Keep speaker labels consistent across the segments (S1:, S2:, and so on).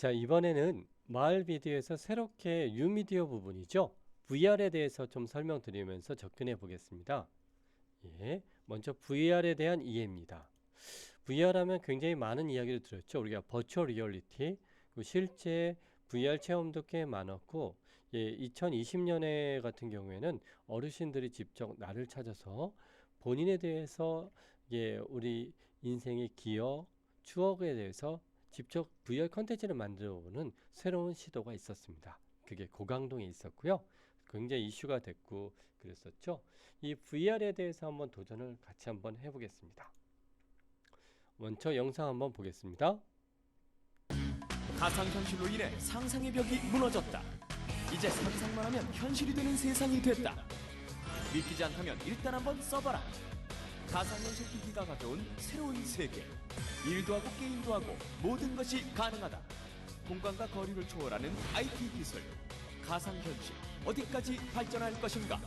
S1: 자, 이번에는 마을 비디오에서 새롭게 유미디어 부분이죠. VR에 대해서 좀 설명드리면서 접근해 보겠습니다. 예, 먼저 VR에 대한 이해입니다. VR 하면 굉장히 많은 이야기를 들었죠. 우리가 버추얼 리얼리티, 실제 VR 체험도 꽤 많았고, 예, 2020년에 같은 경우에는 어르신들이 직접 나를 찾아서 본인에 대해서 예, 우리 인생의 기억, 추억에 대해서 직접 VR 컨텐츠를 만들어 보는 새로운 시도가 있었습니다. 그게 고강동에 있었고요. 굉장히 이슈가 됐고 그랬었죠. 이 VR에 대해서 한번 도전을 같이 한번 해보겠습니다. 먼저 영상 한번 보겠습니다.
S2: 가상현실로 인해 상상의 벽이 무너졌다. 이제 상상만 하면 현실이 되는 세상이 됐다. 믿기지 않다면 일단 한번 써봐라. 가상현실 기기가 가져온 새로운 세계. 일도 하고 게임도 하고 모든 것이 가능하다. 공간과 거리를 초월하는 IT 기술. 가상현실 어디까지 발전할 것인가?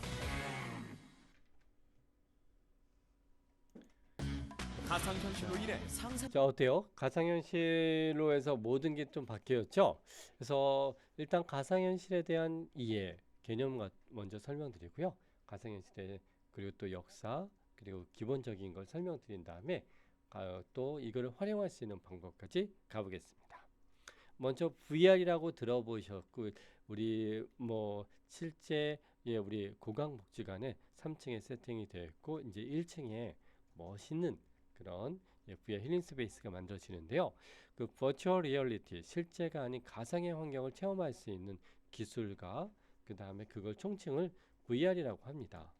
S2: 가상현실로 인해 상상
S1: 자, 어때요? 가상현실로 해서 모든 게 좀 바뀌었죠? 그래서 일단 가상현실에 대한 이해, 개념 가- 먼저 설명드리고요. 가상현실의 그리고 또 역사, 그리고 기본적인 걸 설명드린 다음에 아, 또 이거를 활용할 수 있는 방법까지 가보겠습니다. 먼저 VR이라고 들어보셨고 우리 뭐 실제 예 우리 고강복지관에 3층에 세팅이 되어 있고 이제 1층에 멋있는 그런 예, VR 힐링 스페이스가 만들어지는데요. 그 버추얼 리얼리티 실제가 아닌 가상의 환경을 체험할 수 있는 기술과 그 다음에 그걸 총칭을 VR이라고 합니다.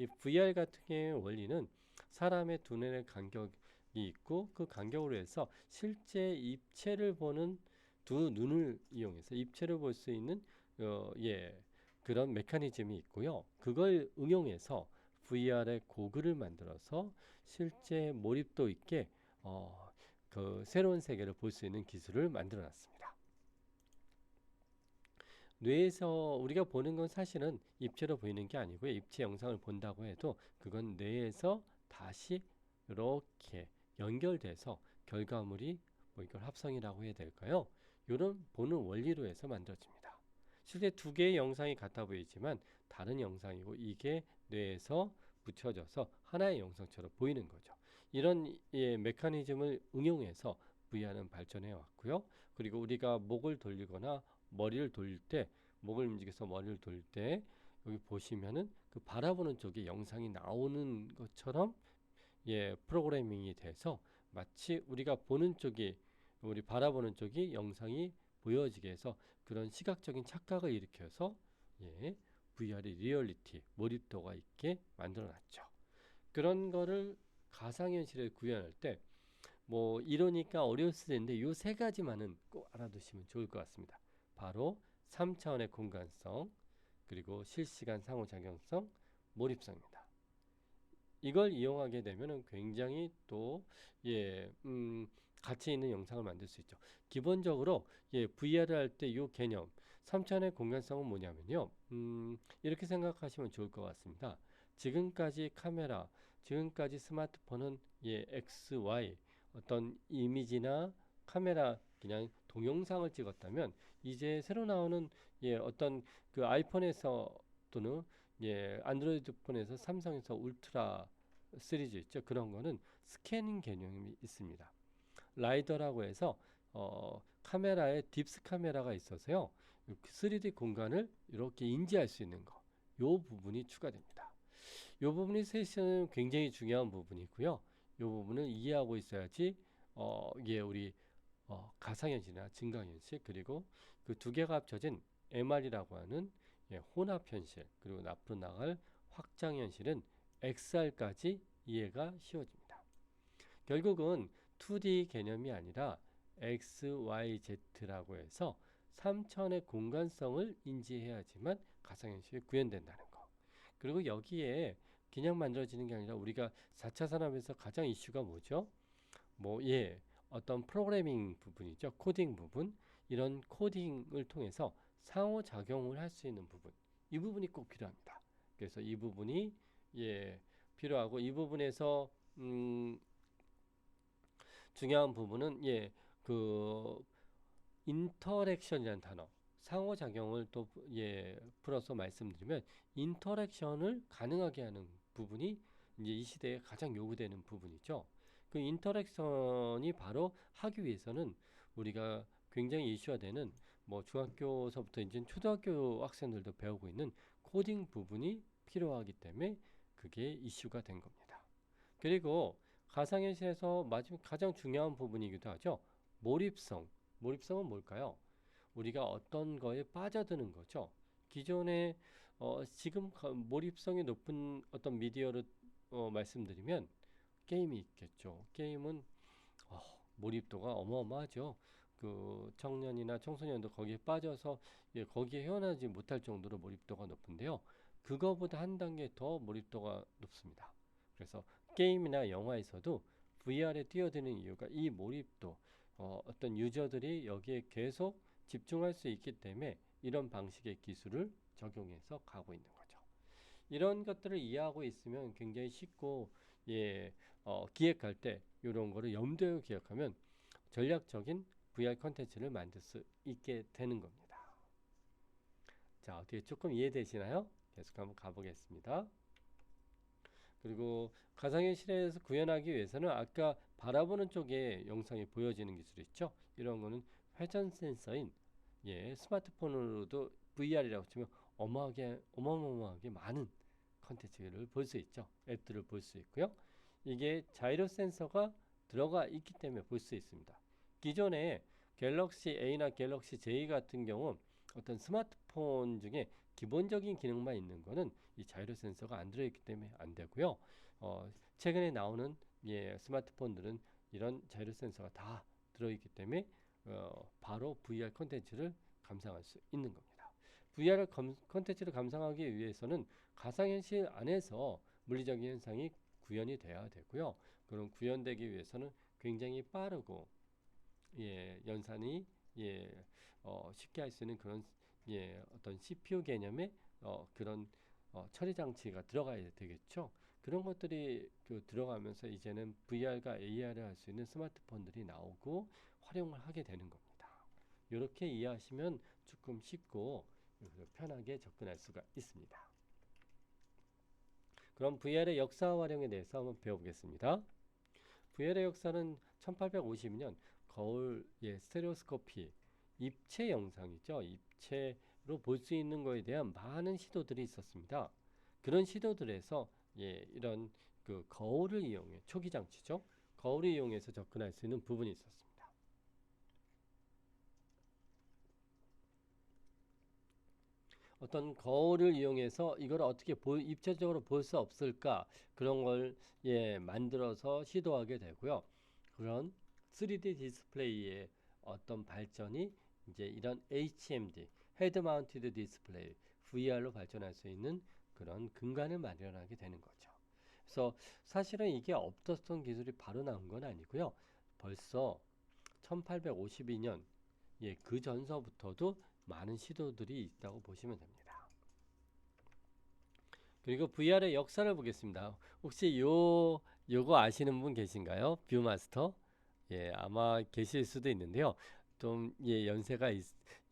S1: 이 VR 같은 경우의 원리는 사람의 두뇌의 간격이 있고 그 간격으로 해서 실제 입체를 보는 두 눈을 이용해서 입체를 볼 수 있는 어, 예 그런 메커니즘이 있고요. 그걸 응용해서 VR의 고글을 만들어서 실제 몰입도 있게 어, 그 새로운 세계를 볼 수 있는 기술을 만들어 놨습니다. 뇌에서 우리가 보는 건 사실은 입체로 보이는 게 아니고요. 입체 영상을 본다고 해도 그건 뇌에서 다시 이렇게 연결돼서 결과물이 뭐 이걸 합성이라고 해야 될까요? 이런 보는 원리로 해서 만들어집니다. 실제 두 개의 영상이 같아 보이지만 다른 영상이고 이게 뇌에서 붙여져서 하나의 영상처럼 보이는 거죠. 이런 예, 메커니즘을 응용해서 VR은 발전해 왔고요. 그리고 우리가 목을 돌리거나 머리를 돌릴 때 목을 움직여서 머리를 돌릴 때 여기 보시면은 그 바라보는 쪽에 영상이 나오는 것처럼 예 프로그래밍이 돼서 마치 우리가 보는 쪽이 우리 바라보는 쪽이 영상이 보여지게 해서 그런 시각적인 착각을 일으켜서 예 VR의 리얼리티 몰입도가 있게 만들어 놨죠. 그런 거를 가상현실에 구현할 때 뭐 이러니까 어려웠을 텐데 이세 가지만은 꼭 알아두시면 좋을 것 같습니다. 바로 3차원의 공간성, 그리고 실시간 상호작용성, 몰입성입니다. 이걸 이용하게 되면은 굉장히 또, 예, 음, 가치 있는 영상을 만들 수 있죠. 기본적으로, 예, VR을 할 때 이 개념, 3차원의 공간성은 뭐냐면요. 음, 이렇게 생각하시면 좋을 것 같습니다. 지금까지 카메라, 지금까지 스마트폰은 예, X, Y, 어떤 이미지나 카메라 그냥 동영상을 찍었다면 이제 새로 나오는 예 어떤 그 아이폰에서 또는 예 안드로이드 폰에서 삼성에서 울트라 시리즈 있죠? 그런 거는 스캐닝 개념이 있습니다. 라이더라고 해서 어 카메라에 딥스 카메라가 있어서요 3D 공간을 이렇게 인지할 수 있는 거 요 부분이 추가됩니다. 요 부분이 사실은 굉장히 중요한 부분이고요. 요 부분을 이해하고 있어야지 어 이게 우리 어, 가상현실이나 증강현실 그리고 그 두 개가 합쳐진 MR이라고 하는 예, 혼합현실 그리고 앞으로 나갈 확장현실은 XR까지 이해가 쉬워집니다. 결국은 2D 개념이 아니라 XYZ라고 해서 3차원의 공간성을 인지해야지만 가상현실이 구현된다는 거. 그리고 여기에 그냥 만들어지는 게 아니라 우리가 4차 산업에서 가장 이슈가 뭐죠? 뭐, 예, 어떤 프로그래밍 부분이죠. 코딩 부분. 이런 코딩을 통해서 상호작용을 할 수 있는 부분. 이 부분이 꼭 필요합니다. 그래서 이 부분이, 예, 필요하고 이 부분에서, 음, 중요한 부분은, 예, 그, 인터랙션이라는 단어 상호작용을 또 예, 풀어서 말씀드리면 인터랙션을 가능하게 하는 부분이 이제 이 시대에 가장 요구되는 부분이죠. 그 인터랙션이 바로 하기 위해서는 우리가 굉장히 이슈화 되는 뭐 중학교서부터 이제 초등학교 학생들도 배우고 있는 코딩 부분이 필요하기 때문에 그게 이슈가 된 겁니다. 그리고 가상현실에서 가장 중요한 부분이기도 하죠. 몰입성. 몰입성은 뭘까요? 우리가 어떤 거에 빠져드는 거죠. 기존에 어, 지금 가- 몰입성이 높은 어떤 미디어를 어, 말씀드리면 게임이 있겠죠. 게임은 어, 몰입도가 어마어마하죠. 그 청년이나 청소년도 거기에 빠져서 예, 거기에 헤어나지 못할 정도로 몰입도가 높은데요. 그거보다 한 단계 더 몰입도가 높습니다. 그래서 게임이나 영화에서도 VR에 뛰어드는 이유가 이 몰입도, 어, 어떤 유저들이 여기에 계속 집중할 수 있기 때문에 이런 방식의 기술을 적용해서 가고 있는 거죠. 이런 것들을 이해하고 있으면 굉장히 쉽고 예, 어, 기획할 때 이런 거를 염두에 기억하면 전략적인 VR 컨텐츠를 만들 수 있게 되는 겁니다. 자, 어떻게 조금 이해되시나요? 계속 한번 가보겠습니다. 그리고 가상현실에서 구현하기 위해서는 아까 바라보는 쪽에 영상이 보여지는 기술이 있죠. 이런 거는 회전 센서인 예, 스마트폰으로도 VR이라고 치면 어마하게 어마어마하게 많은 컨텐츠를 볼 수 있죠. 앱들을 볼 수 있고요. 이게 자이로 센서가 들어가 있기 때문에 볼 수 있습니다. 기존에 갤럭시 A나 갤럭시 J 같은 경우 어떤 스마트폰 중에 기본적인 기능만 있는 거는 이 자이로 센서가 안 들어있기 때문에 안 되고요. 어, 최근에 나오는 예, 스마트폰들은 이런 자이로 센서가 다 들어있기 때문에 어, 바로 VR 콘텐츠를 감상할 수 있는 겁니다. VR 콘텐츠를 감상하기 위해서는 가상현실 안에서 물리적인 현상이 구현이 돼야 되고요. 그런 구현되기 위해서는 굉장히 빠르고 예, 연산이 예, 어, 쉽게 할 수 있는 그런 예, 어떤 CPU 개념의 어, 그런 어, 처리 장치가 들어가야 되겠죠. 그런 것들이 그 들어가면서 이제는 VR과 AR을 할 수 있는 스마트폰들이 나오고 활용을 하게 되는 겁니다. 이렇게 이해하시면 조금 쉽고 편하게 접근할 수가 있습니다. 그럼 VR의 역사 활용에 대해서 한번 배워보겠습니다. VR의 역사는 1852년 거울 예, 스테레오스코피 입체 영상이죠. 입체로 볼 수 있는 거에 대한 많은 시도들이 있었습니다. 그런 시도들에서 예, 이런 그 거울을 이용해 초기 장치죠. 거울을 이용해서 접근할 수 있는 부분이 있었습니다. 어떤 거울을 이용해서 이걸 어떻게 보, 입체적으로 볼 수 없을까 그런 걸 예, 만들어서 시도하게 되고요. 그런 3D 디스플레이의 어떤 발전이 이제 이런 HMD 헤드 마운티드 디스플레이 VR로 발전할 수 있는 그런 근간을 마련하게 되는 거죠. 그래서 사실은 이게 없었던 기술이 바로 나온 건 아니고요. 벌써 1852년 예, 그 전서부터도 많은 시도들이 있다고 보시면 됩니다. 그리고 VR의 역사를 보겠습니다. 혹시 요 요거 아시는 분 계신가요? 뷰마스터? 예, 아마 계실 수도 있는데요. 좀 예, 연세가 있,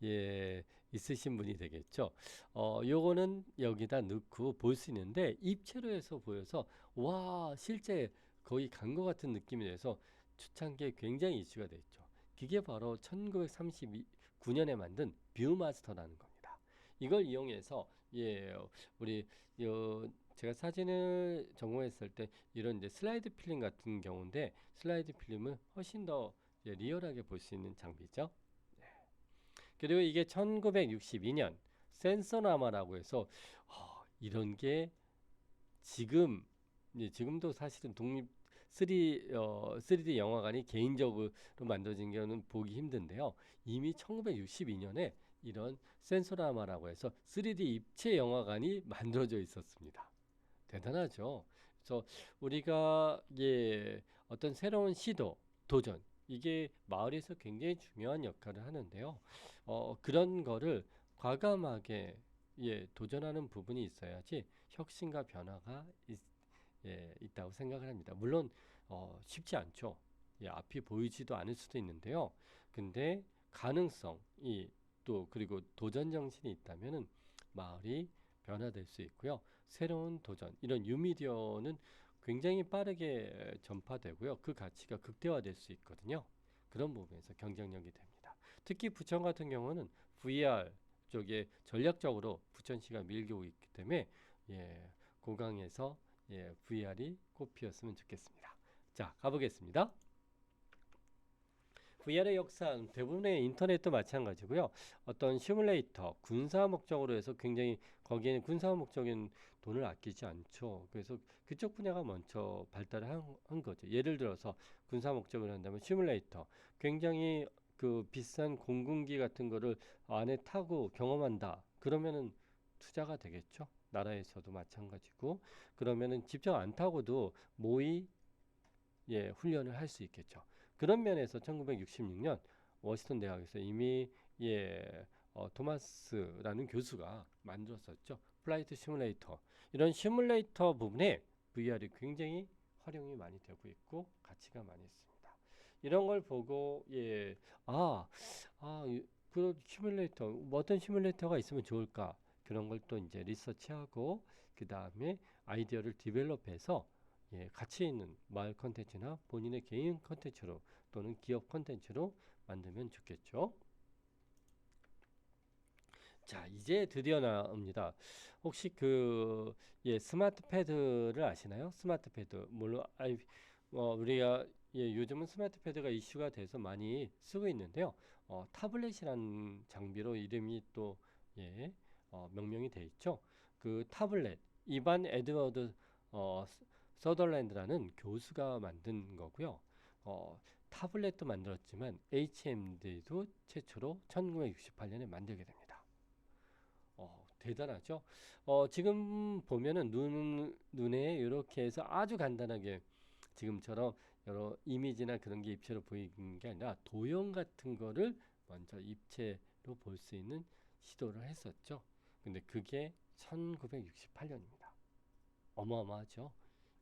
S1: 예, 있으신 분이 되겠죠. 어, 요거는 여기다 넣고 볼 수 있는데 입체로 해서 보여서 와, 실제 거의 간 것 같은 느낌이 돼서 초창기에 굉장히 이슈가 됐죠. 그게 바로 1939년에 만든 뷰마스터라는 겁니다. 이걸 이용해서 예, 우리 요 제가 사진을 전공했을 때 이런 이제 슬라이드 필름 같은 경우인데 슬라이드 필름을 훨씬 더 이제 리얼하게 볼 수 있는 장비죠. 네. 그리고 이게 1962년 센서나마라고 해서 어, 이런 게 지금 예, 지금도 사실은 독립 3, 어, 3D 영화관이 개인적으로 만들어진 경우는 보기 힘든데요. 이미 1962년에 이런 센소라마라고 해서 3D 입체 영화관이 만들어져 있었습니다. 대단하죠. 그래서 우리가 예, 어떤 새로운 시도, 도전 이게 마을에서 굉장히 중요한 역할을 하는데요. 어, 그런 거를 과감하게 예, 도전하는 부분이 있어야지 혁신과 변화가 있, 예, 있다고 생각을 합니다. 물론 어, 쉽지 않죠. 예, 앞이 보이지도 않을 수도 있는데요. 근데 가능성이 또 그리고 도전 정신이 있다면은 마을이 변화될 수 있고요. 새로운 도전 이런 뉴미디어는 굉장히 빠르게 전파되고요. 그 가치가 극대화될 수 있거든요. 그런 부분에서 경쟁력이 됩니다. 특히 부천 같은 경우는 VR 쪽에 전략적으로 부천시가 밀고 있기 때문에 예, 고강에서 예, VR이 꽃피었으면 좋겠습니다. 자, 가보겠습니다. VR의 역사 대부분의 인터넷도 마찬가지고요. 어떤 시뮬레이터 군사 목적으로 해서 굉장히 거기에는 군사 목적인 돈을 아끼지 않죠. 그래서 그쪽 분야가 먼저 발달을 한, 한 거죠. 예를 들어서 군사 목적을 한다면 시뮬레이터 굉장히 그 비싼 공군기 같은 거를 안에 타고 경험한다. 그러면은 투자가 되겠죠. 나라에서도 마찬가지고 그러면은 직접 안 타고도 모의 예, 훈련을 할 수 있겠죠. 그런 면에서 1966년 워싱턴 대학에서 이미 예, 어, 토마스라는 교수가 만들었었죠. 플라이트 시뮬레이터. 이런 시뮬레이터 부분에 VR이 굉장히 활용이 많이 되고 있고 가치가 많이 있습니다. 이런 걸 보고 예, 아, 아, 이- 그런 시뮬레이터 뭐 어떤 시뮬레이터가 있으면 좋을까? 그런 걸 또 이제 리서치하고 그 다음에 아이디어를 디벨롭해서 예, 가치 있는 마을 컨텐츠나 본인의 개인 컨텐츠로 또는 기업 컨텐츠로 만들면 좋겠죠. 자, 이제 드디어 나옵니다. 혹시 그 예, 스마트 패드를 아시나요? 스마트 패드. 물론 아이 어, 우리가 예, 요즘은 스마트 패드가 이슈가 돼서 많이 쓰고 있는데요. 어, 타블렛이라는 장비로 이름이 또 예, 어, 명명이 돼 있죠. 그 타블렛 이반 에드워드 어, 서- 서덜랜드라는 교수가 만든 거고요. 어, 타블렛도 만들었지만 HMD도 최초로 1968년에 만들게 됩니다. 어, 대단하죠. 어, 지금 보면은 눈 눈에 이렇게 해서 아주 간단하게 지금처럼 여러 이미지나 그런 게 입체로 보이는 게 아니라 도형 같은 거를 먼저 입체로 볼 수 있는 시도를 했었죠. 근데 그게 1968년입니다. 어마어마하죠.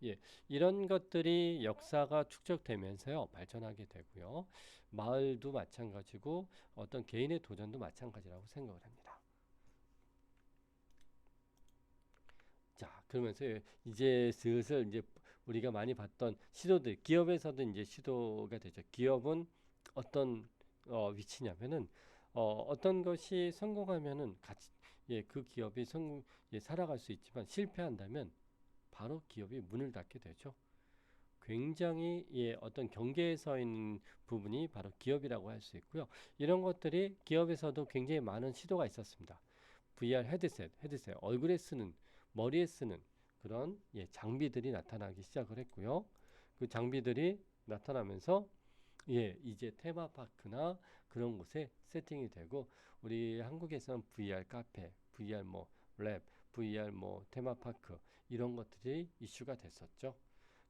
S1: 예, 이런 것들이 역사가 축적되면서요 발전하게 되고요. 마을도 마찬가지고 어떤 개인의 도전도 마찬가지라고 생각을 합니다. 자, 그러면서 이제 슬슬 이제 우리가 많이 봤던 시도들, 기업에서도 이제 시도가 되죠. 기업은 어떤 어, 위치냐면은 어, 어떤 것이 성공하면은 같이 예, 그 기업이 성공 예, 살아갈 수 있지만 실패한다면 바로 기업이 문을 닫게 되죠. 굉장히 예, 어떤 경계에 서 있는 부분이 바로 기업이라고 할 수 있고요. 이런 것들이 기업에서도 굉장히 많은 시도가 있었습니다. VR 헤드셋, 헤드셋 얼굴에 쓰는 머리에 쓰는 그런 예, 장비들이 나타나기 시작을 했고요. 그 장비들이 나타나면서 예, 이제 테마파크나 그런 곳에 세팅이 되고 우리 한국에서는 VR 카페, VR 뭐 랩, VR 뭐 테마파크 이런 것들이 이슈가 됐었죠.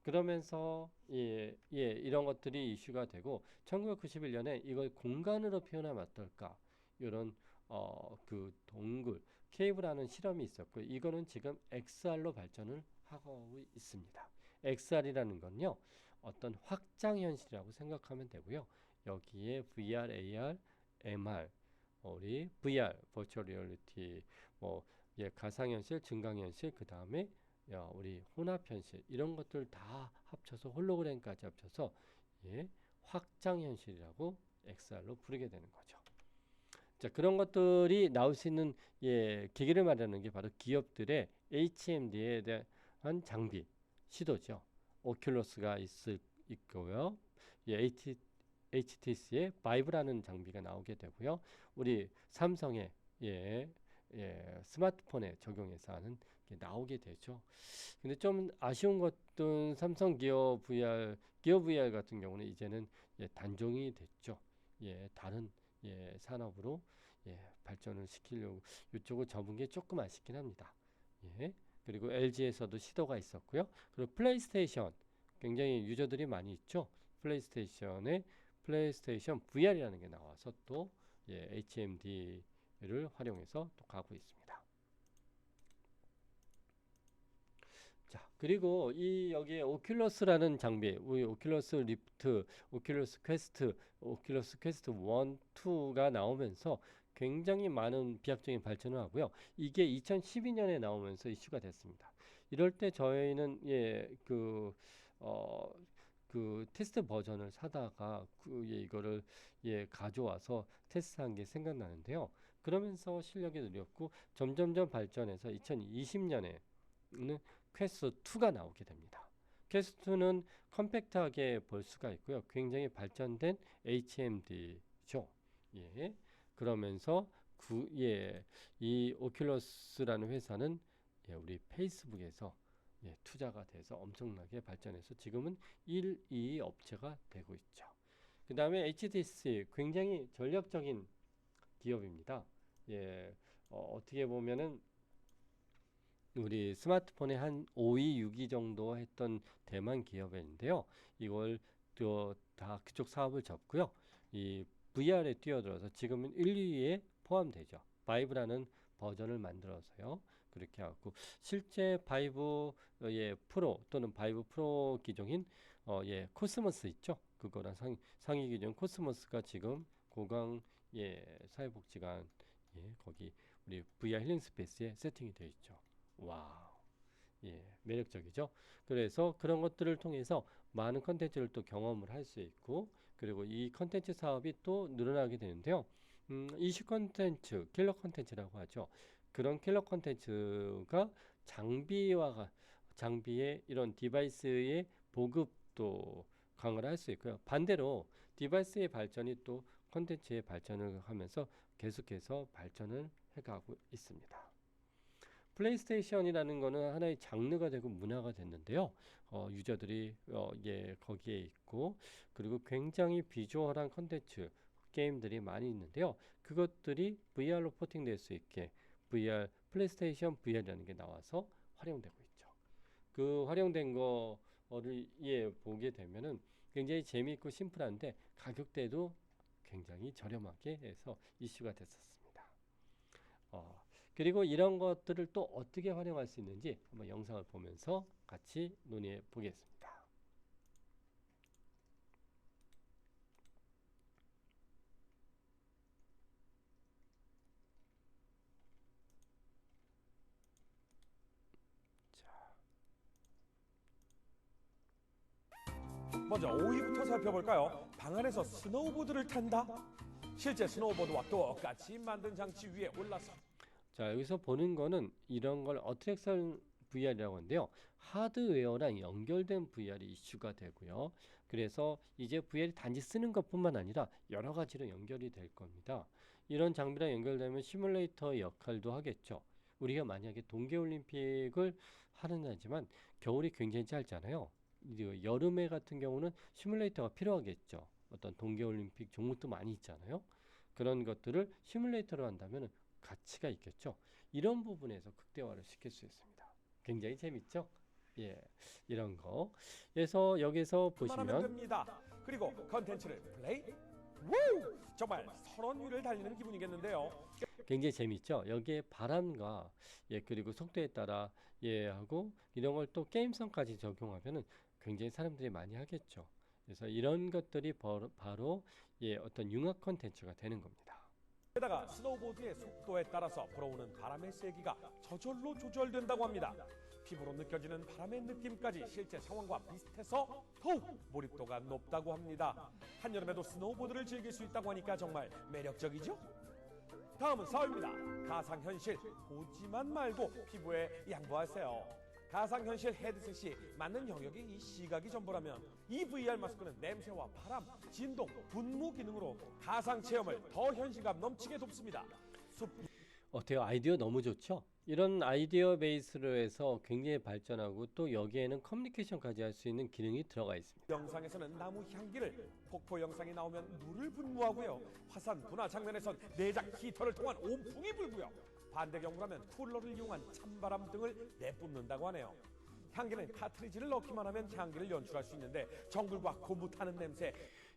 S1: 그러면서 예, 예, 이런 것들이 이슈가 되고 1991년에 이걸 공간으로 표현하면 어떨까? 이런 어, 그 동굴 케이브라는 실험이 있었고 이거는 지금 XR로 발전을 하고 있습니다. XR이라는 건요. 어떤 확장 현실이라고 생각하면 되고요. 여기에 VR, AR, MR, 어, 우리 VR, 버추얼 리얼리티, 뭐 예, 가상현실, 증강현실, 그 다음에 야, 우리 혼합 현실 이런 것들 다 합쳐서 홀로그램까지 합쳐서 예, 확장 현실이라고 XR로 부르게 되는 거죠. 자 그런 것들이 나올 수 있는 예, 계기를 마련하는 게 바로 기업들의 HMD에 대한 장비 시도죠. 오큘러스가 있을 있고요. 예, HT, HTC의 바이브라는 장비가 나오게 되고요. 우리 삼성의 예, 예, 스마트폰에 적용해서 하는 게 나오게 되죠. 근데 좀 아쉬운 것은 삼성 기어 VR, 기어 VR 같은 경우는 이제는 예, 단종이 됐죠. 예, 다른 예, 산업으로 예, 발전을 시키려고 이쪽을 접은 게 조금 아쉽긴 합니다. 예. 그리고 LG에서도 시도가 있었고요. 그리고 플레이스테이션 굉장히 유저들이 많이 있죠. 플레이스테이션에 플레이스테이션 VR이라는 게 나와서 또 예, HMD를 활용해서 또 가고 있습니다. 자, 그리고 이 여기에 오큘러스라는 장비, 우리 오큘러스 리프트, 오큘러스 퀘스트, 오큘러스 퀘스트 1, 2가 나오면서 굉장히 많은 비약적인 발전을 하고요. 이게 2012년에 나오면서 이슈가 됐습니다. 이럴 때 저희는 예, 그 어, 그 테스트 버전을 사다가 그 예, 이거를 예, 가져와서 테스트한 게 생각나는데요. 그러면서 실력이 늘었고 점점점 발전해서 2020년에는 퀘스트 2가 나오게 됩니다. 퀘스트 2는 컴팩트하게 볼 수가 있고요. 굉장히 발전된 HMD죠. 예. 그러면서 구, 예, 이 오큘러스라는 회사는 예, 우리 페이스북에서 예, 투자가 돼서 엄청나게 발전해서 지금은 1, 2 업체가 되고 있죠. 그 다음에 HTC 굉장히 전략적인 기업입니다. 예, 어, 어떻게 보면은 우리 스마트폰에 한 5위, 6위 정도 했던 대만 기업인데요. 이걸 또다 그쪽 사업을 접고요. 이 VR에 뛰어들어서 지금은 1, 2위에 포함되죠. 바이브라는 버전을 만들어서요. 그렇게 하고 실제 바이브 어, 예 프로 또는 바이브 프로 기종인 어, 예 코스모스 있죠. 그거랑 상위, 상위 기종 코스모스가 지금 고강 예 사회복지관 예 거기 우리 VR 힐링 스페이스에 세팅이 되어 있죠. 와우. 예, 매력적이죠. 그래서 그런 것들을 통해서 많은 컨텐츠를 또 경험을 할 수 있고, 그리고 이 컨텐츠 사업이 또 늘어나게 되는데요. 음, 이슈 컨텐츠, 킬러 컨텐츠라고 하죠. 그런 킬러 컨텐츠가 장비와 가- 장비의 이런 디바이스의 보급도 강화를 할 수 있고요. 반대로 디바이스의 발전이 또 컨텐츠의 발전을 하면서 계속해서 발전을 해가고 있습니다. 플레이스테이션이라는 거는 하나의 장르가 되고 문화가 됐는데요. 어, 유저들이 어, 예, 거기에 있고 그리고 굉장히 비주얼한 컨텐츠 게임들이 많이 있는데요. 그것들이 VR로 포팅될 수 있게 VR 플레이스테이션 VR이라는 게 나와서 활용되고 있죠. 그 활용된 거를 예, 보게 되면은 굉장히 재미있고 심플한데 가격대도 굉장히 저렴하게 해서 이슈가 됐었습니다. 어, 그리고 이런 것들을 또 어떻게 활용할 수 있는지 한번 영상을 보면서 같이 논의해 보겠습니다.
S3: 먼저 5위부터 살펴볼까요? 방 안에서 스노우보드를 탄다? 실제 스노우보드와 똑같이 만든 장치 위에 올라서
S1: 자, 여기서 보는 거는 이런 걸 어트랙션 VR이라고 하는데요. 하드웨어랑 연결된 VR이 이슈가 되고요. 그래서 이제 VR이 단지 쓰는 것뿐만 아니라 여러 가지로 연결이 될 겁니다. 이런 장비랑 연결되면 시뮬레이터 역할도 하겠죠. 우리가 만약에 동계올림픽을 하는 하지만 겨울이 굉장히 짧잖아요. 여름에 같은 경우는 시뮬레이터가 필요하겠죠. 어떤 동계올림픽 종목도 많이 있잖아요. 그런 것들을 시뮬레이터로 한다면 가치가 있겠죠. 이런 부분에서 극대화를 시킬 수 있습니다. 굉장히 재밌죠? 예, 이런 거. 그래서 여기서 보시면
S3: 됩니다. 그리고 컨텐츠를 플레이 우! 정말 선원 위를 달리는 기분이겠는데요.
S1: 굉장히 재밌죠. 여기에 바람과 예 그리고 속도에 따라 예 하고 이런 걸 또 게임성까지 적용하면은 굉장히 사람들이 많이 하겠죠. 그래서 이런 것들이 바로, 바로 예 어떤 융합 콘텐츠가 되는 겁니다.
S3: 게다가 스노우보드의 속도에 따라서 불어오는 바람의 세기가 저절로 조절된다고 합니다. 피부로 느껴지는 바람의 느낌까지 실제 상황과 비슷해서 더욱 몰입도가 높다고 합니다. 한여름에도 스노우보드를 즐길 수 있다고 하니까 정말 매력적이죠? 다음은 서울입니다. 가상현실 보지만 말고 피부에 양보하세요. 가상현실 헤드셋이 맞는 영역이 이 시각이 전부라면 이 VR 마스크는 냄새와 바람, 진동, 분무 기능으로 가상 체험을 더 현실감 넘치게 돕습니다. 숲
S1: 어때요? 아이디어 너무 좋죠? 이런 아이디어 베이스로 해서 굉장히 발전하고 또 여기에는 커뮤니케이션까지 할 수 있는 기능이 들어가 있습니다.
S3: 영상에서는 나무 향기를, 폭포 영상이 나오면 물을 분무하고요. 화산 분화 장면에선 내장 히터를 통한 온풍이 불고요. 반대 경우라면 쿨러를 이용한 찬바람 등을 내뿜는다고 하네요. 향기는 카트리지를 넣기만 하면 향기를 연출할 수 있는데 정글과 고무 타는 냄새,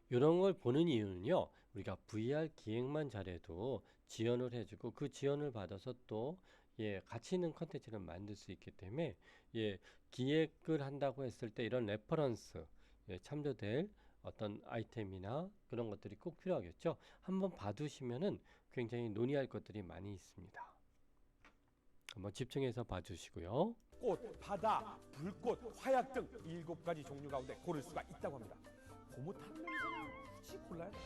S1: 이런 걸 보는 이유는요. 우리가 VR 기획만 잘해도 지원을 해주고 그 지원을 받아서 또 예, 가치 있는 컨텐츠를 만들 수 있기 때문에 예, 기획을 한다고 했을 때 이런 레퍼런스 예, 참조될 어떤 아이템이나 그런 것들이 꼭 필요하겠죠. 한번 봐두시면은 굉장히 논의할 것들이 많이 있습니다. 한번 집중해서 봐주시고요.
S3: 꽃, 바다, 불꽃, 화약 등 일곱 가지 종류 가운데 고를 수가 있다고 합니다. 고무탄 냄새는 굳이 골라야 돼.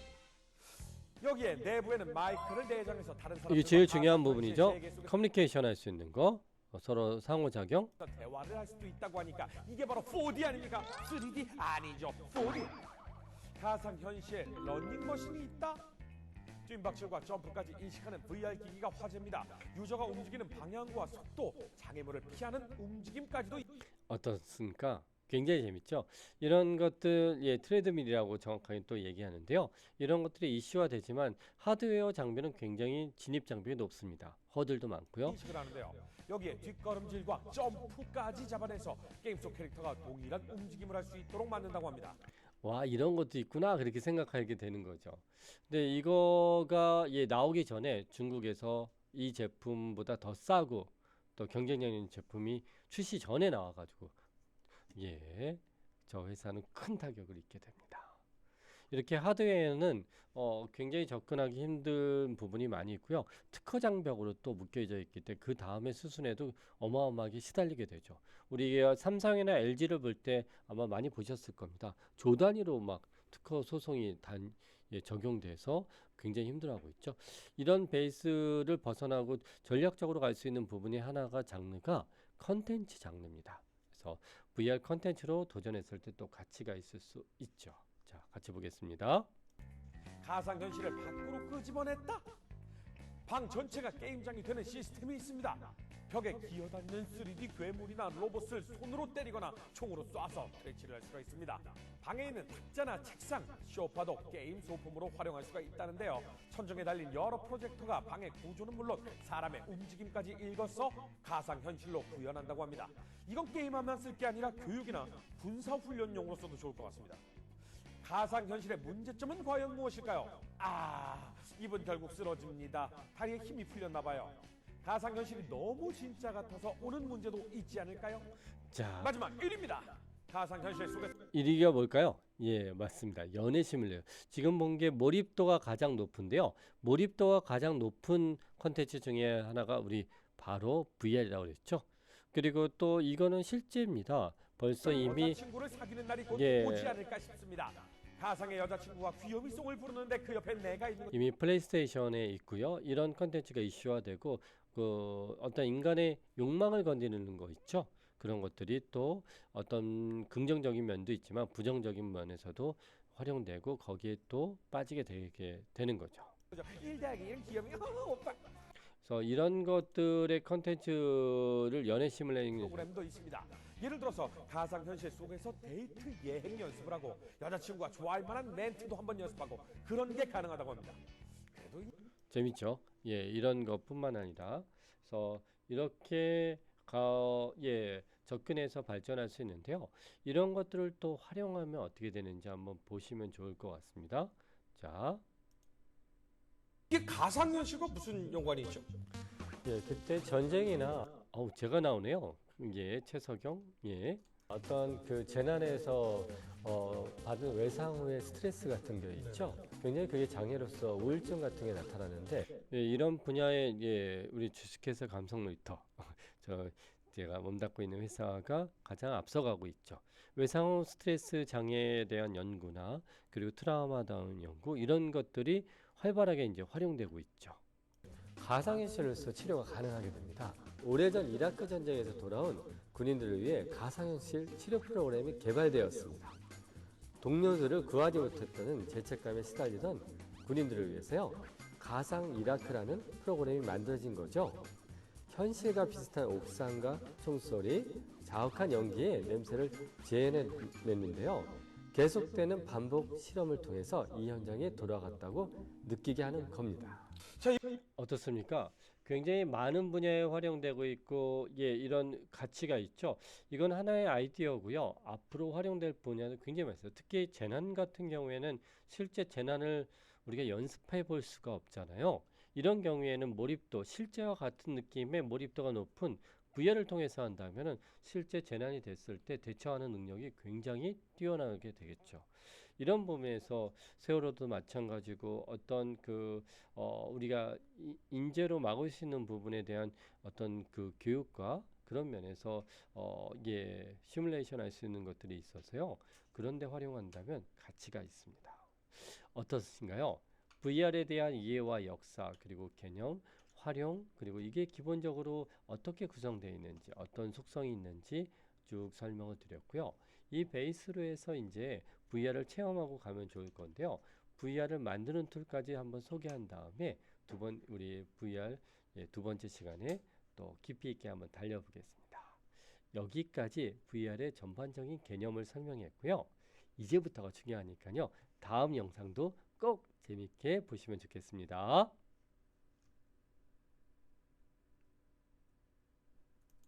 S3: 여기에 내부에는 마이크를 내장해서 다른 사람
S1: 이게 제일 중요한 부분이죠. 커뮤니케이션 할 수 있는 거, 어, 서로 상호작용.
S3: 대화를 할 수도 있다고 하니까 이게 바로 4D 아닙니까? 3D 아니죠. 4D. 가상 현실 러닝머신이 있다. 뜀박질과 점프까지 인식하는 VR 기기가 화제입니다. 유저가 움직이는 방향과 속도, 장애물을 피하는 움직임까지도
S1: 어떻습니까? 굉장히 재밌죠. 이런 것들 예 트레드밀이라고 정확하게 또 얘기하는데요. 이런 것들이 이슈화 되지만 하드웨어 장비는 굉장히 진입 장벽이 높습니다. 허들도 많고요.
S3: 인식을 하는데요. 여기에 뒷걸음질과 점프까지 잡아내서 게임 속 캐릭터가 동일한 움직임을 할 수 있도록 만든다고 합니다.
S1: 와 이런 것도 있구나 그렇게 생각하게 되는 거죠. 근데 이거가 예 나오기 전에 중국에서 이 제품보다 더 싸고 또 경쟁력 있는 제품이 출시 전에 나와가지고 예 저 회사는 큰 타격을 입게 됩니다. 이렇게 하드웨어는 어, 굉장히 접근하기 힘든 부분이 많이 있고요. 특허 장벽으로 또 묶여져 있기 때문에 그 다음에 수순에도 어마어마하게 시달리게 되죠. 우리 삼성이나 LG를 볼 때 아마 많이 보셨을 겁니다. 조 단위로 막 특허 소송이 단 예, 적용돼서 굉장히 힘들어하고 있죠. 이런 베이스를 벗어나고 전략적으로 갈 수 있는 부분이 하나가 장르가 컨텐츠 장르입니다. 그래서 VR 컨텐츠로 도전했을 때 또 가치가 있을 수 있죠. 자, 같이 보겠습니다.
S3: 가상 현실을 밖으로 끄집어냈다. 방 전체가 게임장이 되는 시스템이 있습니다. 벽에 기어다니는 3D 괴물이나 로봇을 손으로 때리거나 총으로 쏴서 퇴치를 할 수가 있습니다. 방에 있는 탁자나 책상, 소파도 게임 소품으로 활용할 수가 있다는데요. 천정에 달린 여러 프로젝터가 방의 구조는 물론 사람의 움직임까지 읽어서 가상 현실로 구현한다고 합니다. 이건 게임하면 쓸 게 아니라 교육이나 군사 훈련용으로서도 좋을 것 같습니다. 가상 현실의 문제점은 과연 무엇일까요? 아, 이분 결국 쓰러집니다. 다리에 힘이 풀렸나 봐요. 가상 현실이 너무 진짜 같아서 오는 문제도 있지 않을까요?
S1: 자,
S3: 마지막 1위입니다. 가상 현실 속에서
S1: 1위가 뭘까요? 예, 맞습니다. 연애 시뮬레이터. 지금 본 게 몰입도가 가장 높은데요. 몰입도가 가장 높은 컨텐츠 중에 하나가 우리 바로 VR이라고 그랬죠. 그리고 또 이거는 실제입니다. 벌써 이미
S3: 여자친구를 사귀는 날이 곧
S1: 예.
S3: 오지 않을까 싶습니다. 가상의 여자친구가 귀요미송을 부르는데 그 옆에 내가 있는 것
S1: 이미 플레이스테이션에 있고요. 이런 컨텐츠가 이슈화되고 그 어떤 인간의 욕망을 건드리는 거 있죠. 그런 것들이 또 어떤 긍정적인 면도 있지만 부정적인 면에서도 활용되고 거기에 또 빠지게 되게 되는 거죠.
S3: 거죠. 1 더하기 1 귀요미 어, 오빠
S1: 그래서 이런 것들의 컨텐츠를 연애 시뮬레이션
S3: 프로그램도 있습니다. 예를 들어서 가상 현실 속에서 데이트 예행 연습을 하고 여자친구가 좋아할 만한 멘트도 한번 연습하고 그런 게 가능하다고 합니다. 그래도 이-
S1: 재밌죠. 예, 이런 것뿐만 아니라 그래서 이렇게 가, 예, 접근해서 발전할 수 있는데요. 이런 것들을 또 활용하면 어떻게 되는지 한번 보시면 좋을 것 같습니다. 자,
S3: 이게 가상 현실과 무슨 연관이 있죠?
S1: 예, 그때 전쟁이나 어우 제가 나오네요. 예, 최석영. 예. 어떤 그 재난에서 어, 받은 외상 후의 스트레스 같은 게 있죠. 굉장히 그게 장애로서 우울증 같은 게 나타나는데 예, 이런 분야에 예, 우리 주식회사 감성 놀이터 저 제가 몸담고 있는 회사가 가장 앞서가고 있죠. 외상 후 스트레스 장애에 대한 연구나 그리고 트라우마 다운 연구 이런 것들이 활발하게 이제 활용되고 있죠. 가상현실로서 치료가 가능하게 됩니다. 오래전 이라크 전쟁에서 돌아온 군인들을 위해 가상현실 치료 프로그램이 개발되었습니다. 동료들을 구하지 못했다는 죄책감에 시달리던 군인들을 위해서요. 가상 이라크라는 프로그램이 만들어진 거죠. 현실과 비슷한 옥상과 총소리, 자욱한 연기에 냄새를 재현해냈는데요. 계속되는 반복 실험을 통해서 이 현장에 돌아갔다고 느끼게 하는 겁니다. 어떻습니까? 굉장히 많은 분야에 활용되고 있고 예 이런 가치가 있죠. 이건 하나의 아이디어고요. 앞으로 활용될 분야는 굉장히 많습요 특히 재난 같은 경우에는 실제 재난을 우리가 연습해 볼 수가 없잖아요. 이런 경우에는 몰입도 실제와 같은 느낌의 몰입도가 높은 VR을 통해서 한다면은 실제 재난이 됐을 때 대처하는 능력이 굉장히 뛰어나게 되겠죠. 이런 부분에서 세월호도 마찬가지고 어떤 그 어, 우리가 이- 인재로 막을 수 있는 부분에 대한 어떤 그 교육과 그런 면에서 어, 예, 시뮬레이션 할 수 있는 것들이 있어서요. 그런데 활용한다면 가치가 있습니다. 어떻으신가요? VR에 대한 이해와 역사 그리고 개념, 활용 그리고 이게 기본적으로 어떻게 구성되어 있는지 어떤 속성이 있는지 쭉 설명을 드렸고요. 이 베이스로 해서 이제 VR을 체험하고 가면 좋을 건데요. VR을 만드는 툴까지 한번 소개한 다음에 두 번 우리 VR 예, 두 번째 시간에 또 깊이 있게 한번 달려보겠습니다. 여기까지 VR의 전반적인 개념을 설명했고요. 이제부터가 중요하니까요. 다음 영상도 꼭 재밌게 보시면 좋겠습니다.